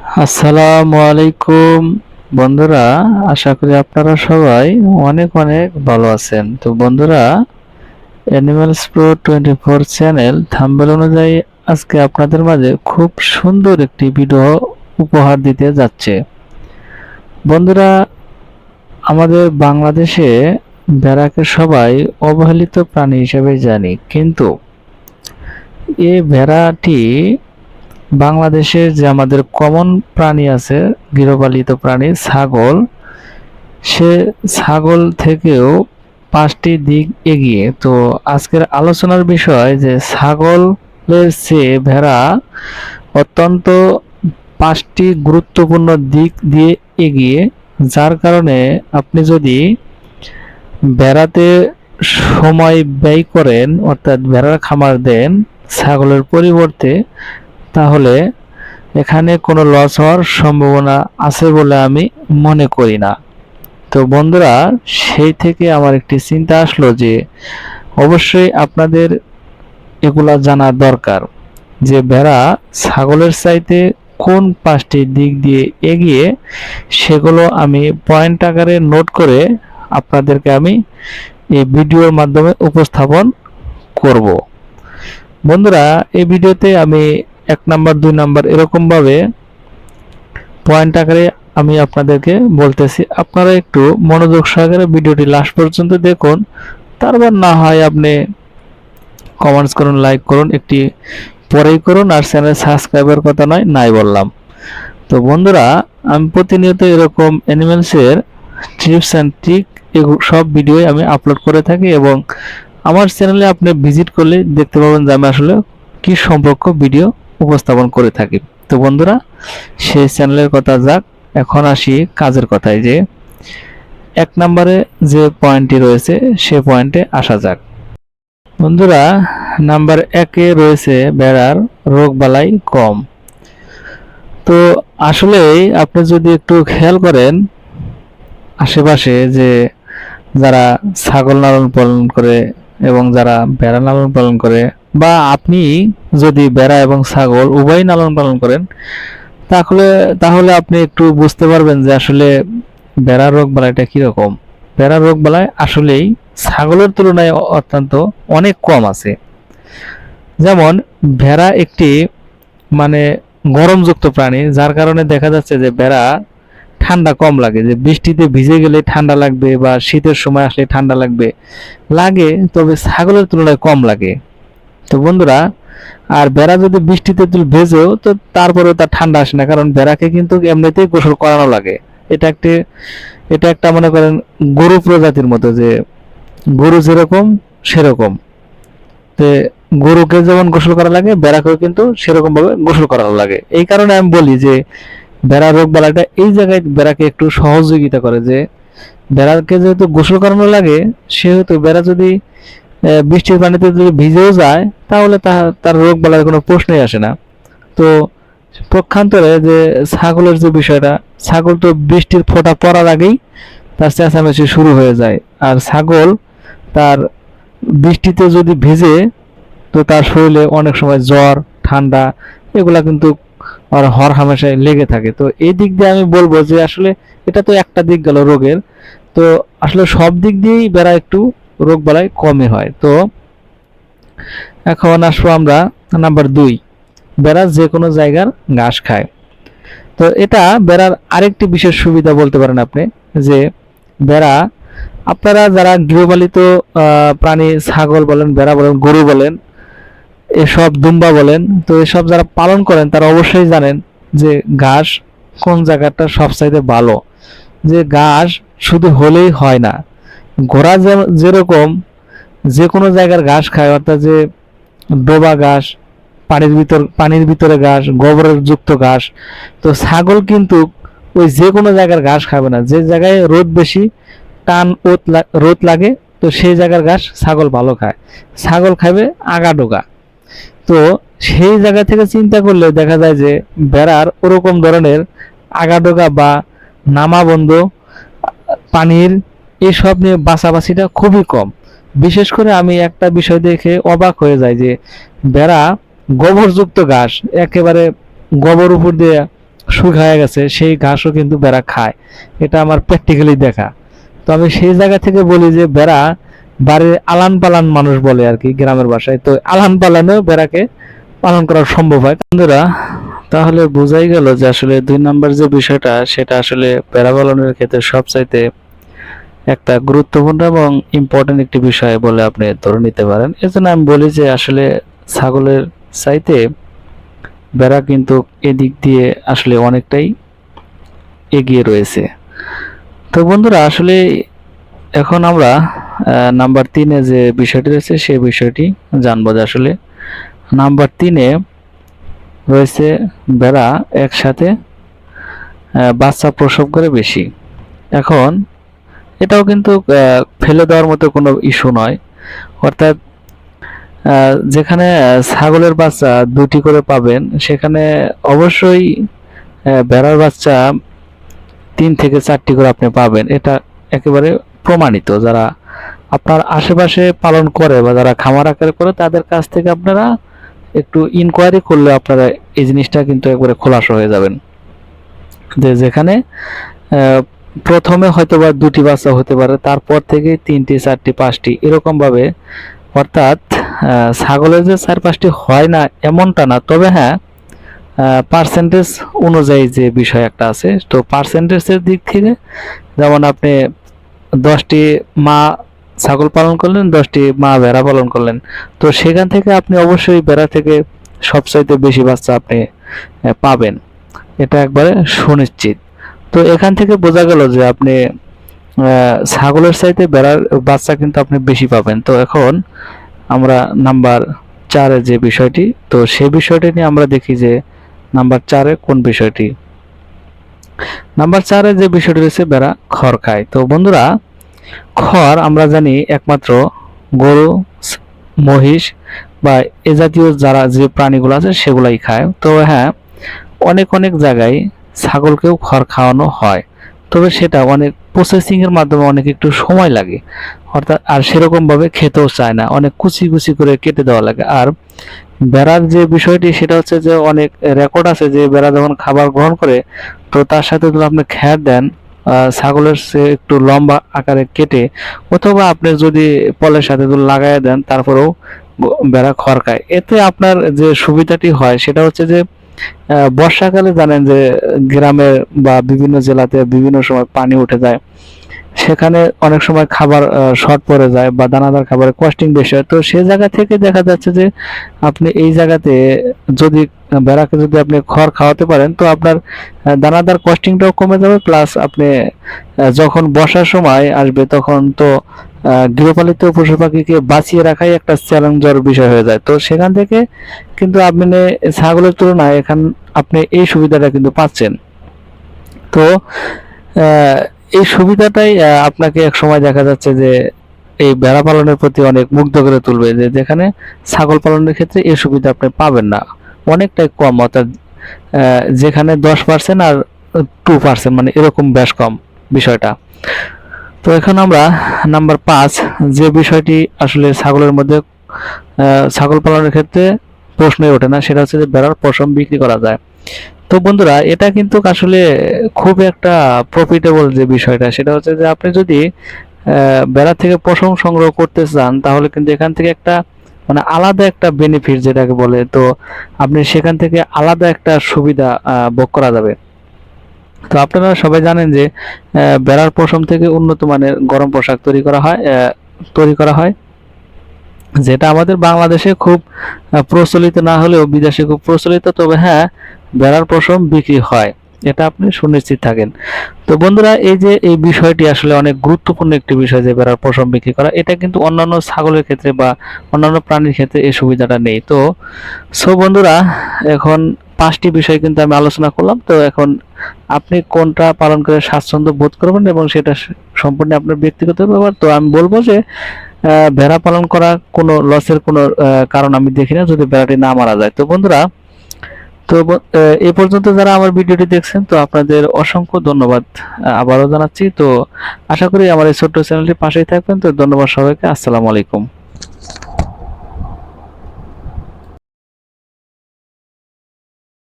আসসালামু আলাইকুম বন্ধুরা, আশা করি আপনারা সবাই অনেক অনেক ভালো আছেন। তো বন্ধুরা animals pro twenty four channel thumbnail অনুযায়ী আজকে আপনাদের মাঝে খুব সুন্দর একটি ভিডিও উপহার দিতে যাচ্ছে। বন্ধুরা, আমাদের বাংলাদেশে ভেড়াকে সবাই অবহেলিত প্রাণী হিসেবে জানি, কিন্তু এই ভেড়াটি বাংলাদেশের যে আমাদের কমন প্রাণী আছে, গৃহপালিত প্রাণী, ছাগল, সে ছাগল থেকেও পাঁচটি দিক এগিয়ে। তো আজকের আলোচনার বিষয় যে ছাগলের চেয়ে ভেড়া অত্যন্ত পাঁচটি গুরুত্বপূর্ণ দিক দিয়ে এগিয়ে। যার কারণে আপনি যদি বেড়াতে সময় ব্যয় করেন, অর্থাৎ ভেড়ার খামার দেন, ছাগলের পরিবর্তে তাহলে এখানে কোনো লস হওয়ার সম্ভাবনা আছে বলে আমি মনে করি না। তো বন্ধুরা, সেই থেকে আমার একটি চিন্তা আসলো যে অবশ্যই আপনাদের এগুলা জানা দরকার যে ভেড়া ছাগলের চাইতে কোন পাঁচটি দিক দিয়ে এগিয়ে সেগুলো আমি পয়েন্ট আকারে নোট করে আপনাদেরকে আমি এই ভিডিওর মাধ্যমে উপস্থাপন করব। বন্ধুরা, এই ভিডিওতে আমি এক নাম্বার, দুই নাম্বার এরকম ভাবে পয়েন্ট আকারে আমি আপনাদেরকে বলতেছি। আপনারা একটু মনোযোগ সহকারে ভিডিওটি লাস্ট পর্যন্ত দেখুন। তারপর না হয় আপনি কমেন্টস করুন লাইক করুন, একটি পরেই করুন, আর চ্যানেল সাবস্ক্রাইবের কথা নয়, নাই বললাম। তো বন্ধুরা, আমি প্রতিনিয়ত এরকম অ্যানিমেলসের টিপস অ্যান্ড ট্রিক সব ভিডিও আমি আপলোড করে থাকি এবং আমার চ্যানেলে আপনি ভিজিট করলে দেখতে পাবেন যে আমি আসলে কি সম্পর্ক ভিডিও উপস্থাপন করে থাকি। তো বন্ধুরা, সেই চ্যানেলের কথা যাক, এখন আসি কাজের কথায় যে এক নম্বরে যে পয়েন্টটি রয়েছে, সে পয়েন্টে আসা যাক। বন্ধুরা নাম্বার একে রয়েছে বেড়ার রোগ বালাই কম। তো আসলেই আপনি যদি একটু খেয়াল করেন, আশেপাশে যে যারা ছাগল লালন পালন করে এবং যারা বেড়া লালন পালন করে বা আপনি যদি বেড়া এবং ছাগল উভয় লালন পালন করেন, তাহলে তাহলে আপনি একটু বুঝতে পারবেন যে আসলে বেড়া রোগ বালাইটা কীরকম। ভেড়ার রোগ বালাই আসলেই ছাগলের তুলনায় অত্যন্ত অনেক কম আছে। যেমন ভেড়া একটি মানে গরমযুক্ত প্রাণী, যার কারণে দেখা যাচ্ছে যে ভেড়া ঠান্ডা কম লাগে। যে বৃষ্টিতে ভিজে গেলে ঠান্ডা লাগবে বা শীতের সময় আসলে ঠান্ডা লাগবে, লাগে, তবে ছাগলের তুলনায় কম লাগে। তো বন্ধুরা, আর বেড়া যদি বৃষ্টিতে তুল ভেজেও, তো তারপরেও তার ঠান্ডা আসে না, কারণ বেড়াকে কিন্তু এমনিতেই গোসল করানো লাগে। এটা একটি, এটা একটা মনে করেন গরু প্রজাতির মতো যে গরু যেরকম, সেরকম। তে গরুকে যেমন গোসল করা লাগে বেড়াকেও কিন্তু সেরকম ভাবে গোসল করানো লাগে। এই কারণে আমি বলি যে বেড়া রোগ বালাটা এই জায়গায় বেড়াকে একটু সহযোগিতা করে যে বেড়াকে যেহেতু গোসল করানো লাগে, সেহেতু বেড়া যদি বৃষ্টির পানিতে যদি ভিজেও যায়, তাহলে তা- তার রোগ বালার কোনো প্রশ্নই আসে না। তো পক্ষান্তরে যে ছাগলের যে বিষয়টা, ছাগল তো বৃষ্টির ফোঁটা পড়ার আগেই তার চেঁচামেচি শুরু হয়ে যায়। আর ছাগল তার বৃষ্টিতে যদি ভিজে, তো তার শরীরে অনেক সময় জ্বর, ঠান্ডা, এগুলা কিন্তু আর হর হামেশায় লেগে থাকে। তো এই দিক দিয়ে আমি বলব যে আসলে এটা তো একটা দিক গেল রোগের। তো আসলে সব দিক দিয়েই বেড়া একটু রোগ বালাই কমে হয়। তো এখন আসব আমরা নাম্বার দুই, বেড়া যে কোনো জায়গার ঘাস খায়। তো এটা বেড়ার আরেকটি বিশেষ সুবিধা বলতে পারেন আপনি, যে বেড়া আপনারা যারা গৃহপালিত প্রাণী ছাগল বলেন, বেড়া বলেন, গরু বলেন, এসব দুম্বা বলেন, তো এসব যারা পালন করেন তারা অবশ্যই জানেন যে ঘাস কোন জায়গাটা সবচাইতে ভালো। যে ঘাস শুধু হলেই হয় না ঘোড়া যেরকম যে কোনো জায়গার ঘাস খায়, অর্থাৎ যে ডোবা ঘাস, পানির ভিতর পানির ভিতরে ঘাস, গোবরের যুক্ত ঘাস, তো ছাগল কিন্তু ওই যে কোনো জায়গার ঘাস খাবে না। যে জায়গায় রোদ বেশি, টান, ওত রোদ লাগে, তো সেই জায়গার ঘাস ছাগল ভালো খায়। ছাগল খাবে আগা ডোগা তো সেই জায়গা থেকে চিন্তা করলে দেখা যায় যে বেড়ার ওরকম ধরনের আগাডোগা বা নামাবন্ধ পানির এইসব নিয়ে বাছাবাছিটা খুবই কম। বিশেষ করে আমি একটা বিষয় দেখে অবাক হয়ে যাই যে, বেড়া গোবরযুক্ত ঘাস একেবারে গোবর উপর দিয়ে শুকায় গেছে, সেই ঘাসও কিন্তু বেড়া খায়। এটা আমার প্র্যাকটিক্যালি দেখা। তো আমি সেই জায়গা থেকে বলি যে, বেড়া বাড়ির আলান পালান মানুষ বলে আর কি গ্রামের বাসায়। তো আলান পালানেও বেড়াকে পালন করা সম্ভব হয়। বন্ধুরা, তাহলে বোঝাই গেল যে আসলে দুই নাম্বার যে বিষয়টা, সেটা আসলে বেড়া পালনের ক্ষেত্রে সবচাইতে একটা গুরুত্বপূর্ণ এবং ইম্পর্টেন্ট একটি বিষয় বলে আপনি ধরে নিতে পারেন। এজন্য আমি বলি যে আসলে ছাগলের চাইতে বেড়া কিন্তু এদিক দিয়ে আসলে অনেকটাই এগিয়ে রয়েছে। তো বন্ধুরা, আসলে এখন আমরা নাম্বার তিনে যে বিষয়টি রয়েছে, সেই বিষয়টি জানব যে আসলে নাম্বার তিনে রয়েছে বেড়া একসাথে বাচ্চা প্রসব করে বেশি। এখন এটাও কিন্তু ফেলে দেওয়ার মতো কোনো ইস্যু নয়। অর্থাৎ যেখানে ছাগলের বাচ্চা দুটি করে পাবেন, সেখানে অবশ্যই ভেড়ার বাচ্চা তিন থেকে চারটি করে আপনি পাবেন। এটা একেবারে প্রমাণিত। যারা আপনার আশেপাশে পালন করে বা যারা খামার আকারে করে, তাদের কাছ থেকে আপনারা একটু ইনকোয়ারি করলে আপনারা এই জিনিসটা কিন্তু একবারে খোলাসা হয়ে যাবেন। যে যেখানে প্রথমে হয়তো বা দুটি বাচ্চা হতে পারে, তারপর থেকে তিনটি, চারটি, পাঁচটি, এরকমভাবে। অর্থাৎ ছাগলের যে চার, পাঁচটি হয় না এমনটা না, তবে হ্যাঁ পার্সেন্টেজ অনুযায়ী যে বিষয় একটা আছে, তো পার্সেন্টেজের দিক থেকে যেমন আপনি দশটি মা ছাগল পালন করলেন, দশটি মা ভেড়া পালন করলেন, তো সেখান থেকে আপনি অবশ্যই ভেড়া থেকে সবচাইতে বেশি বাচ্চা আপনি পাবেন। এটা একবারে সুনিশ্চিত। তো এখান থেকে বোঝা গেল যে আপনি ছাগলের চাইতে বেড়ার বাচ্চা কিন্তু আপনি বেশি পাবেন। তো এখন আমরা নাম্বার চারে যে বিষয়টি, তো সে বিষয়টি নিয়ে আমরা দেখি যে নাম্বার চারে কোন বিষয়টি। নাম্বার চারে যে বিষয়টি রয়েছে বেড়া, খড় খায়। তো বন্ধুরা, খড় আমরা জানি একমাত্র গরু, মহিষ বা এ জাতীয় যারা যে প্রাণীগুলো আছে সেগুলাই খায়। তো হ্যাঁ অনেক অনেক জায়গায় ছাগলকেও খড় খাওয়ানো হয়। তবে সেটা অনেক প্রসেসিং এর মাধ্যমে অনেক একটু সময় লাগে। অর্থাৎ আর সেরকম ভাবে খেতেও চায় না। অনেক কুচি কুচি করে কেটে দেওয়া লাগে। আর বেড়ার যে বিষয়টি, সেটা হচ্ছে যে অনেক রেকর্ড আছে যে বেড়া যখন খাবার গ্রহণ করে, তো তার সাথে যদি আপনি খ্যার দেন ছাগলের সে একটু লম্বা আকারে কেটে, অথবা আপনি যদি পলের সাথে যদি লাগাইয়া দেন, তারপরেও বেড়া খড় খায়। এতে আপনার যে সুবিধাটি হয়, সেটা হচ্ছে যে বর্ষাকালে জানেন যে গ্রামে বা বিভিন্ন জেলাতে বিভিন্ন সময় পানি উঠে যায়। সেখানে অনেক সময় খাবার শর্ট পড়ে যায় বা দানাদার খাবারের কস্টিং বেশি হয়। তো সে জায়গা থেকে দেখা যাচ্ছে যে আপনি এই জায়গাতে যদি, বেড়াকে যদি আপনি খড় খাওয়াতে পারেন, তো আপনার দানাদার কস্টিংটাও কমে যাবে প্লাস আপনি যখন বর্ষার সময় আসবে তখন তো গৃহপালিত পশু পাখিকে বাঁচিয়ে রাখাই একটা চ্যালেঞ্জের বিষয় হয়ে যায়। তো সেখান থেকে কিন্তু আপনি ছাগলের তুলনায় এখান আপনি এই সুবিধাটা কিন্তু পাচ্ছেন। তো এই সুবিধাটাই আপনাকে এক সময় দেখা যাচ্ছে যে এই ভেড়া পালনের প্রতি অনেক মুগ্ধ করে তুলবে যে যেখানে ছাগল পালনের ক্ষেত্রে এই সুবিধা আপনি পাবেন না। অনেকটাই কম, অর্থাৎ যেখানে দশ পার্সেন্ট আর টু পার্সেন্ট মানে এরকম বেশ কম বিষয়টা। তো এখন আমরা নাম্বার পাঁচ, যে বিষয়টি আসলে ছাগলের মধ্যে ছাগল পালনের ক্ষেত্রে প্রশ্নই ওঠে না, সেটা হচ্ছে যে বেড়ার পশম বিক্রি করা যায়। তো বন্ধুরা, এটা কিন্তু আসলে খুব একটা প্রফিটেবল যে বিষয়টা, সেটা হচ্ছে যে আপনি যদি বেড়া থেকে পশম সংগ্রহ করতে চান, তাহলে কিন্তু এখান থেকে একটা মানে আলাদা একটা বেনিফিট যেটাকে বলে, তো আপনি সেখান থেকে আলাদা একটা সুবিধা ভোগ করা যাবে। তো আপনারা সবাই জানেন যে বেড়ার পশম থেকে উন্নত মানের গরম পোশাক তৈরি করা হয় তৈরি করা হয়। যেটা আমাদের বাংলাদেশে খুব প্রচলিত না হলেও বিদেশে খুব প্রচলিত, তবে হ্যাঁ বেড়ার পশম বিক্রি হয়। এটা আপনি সুনিশ্চিত থাকেন। তো বন্ধুরা, এই যে এই বিষয়টি আসলে অনেক গুরুত্বপূর্ণ একটি বিষয় যে বেড়ার পশম বিক্রি করা, এটা কিন্তু অন্যান্য ছাগলের ক্ষেত্রে বা অন্যান্য প্রাণীর ক্ষেত্রে এই সুবিধাটা নেই। তো, সো বন্ধুরা, এখন পাঁচটি বিষয় কিন্তু আমি আলোচনা করলাম। তো এখন আপনি কোনটা পালন করে স্বাচ্ছন্দ্য বোধ করবেন এবং সেটা সম্পূর্ণ আপনার ব্যক্তিগত ব্যাপার। তো আমি বলব যে ভেড়া পালন করা কোনো লসের কোনো কারণ আমি দেখি না, যদি ভেড়াটি না মারা যায়। তো বন্ধুরা, তো এ পর্যন্ত যারা আমার ভিডিওটি দেখছেন, তো আপনাদের অসংখ্য ধন্যবাদ আবারও জানাচ্ছি। তো আশা করি আমার এই ছোট্ট চ্যানেলটি পাশেই থাকবেন। তো ধন্যবাদ সবাইকে। আসসালামু আলাইকুম।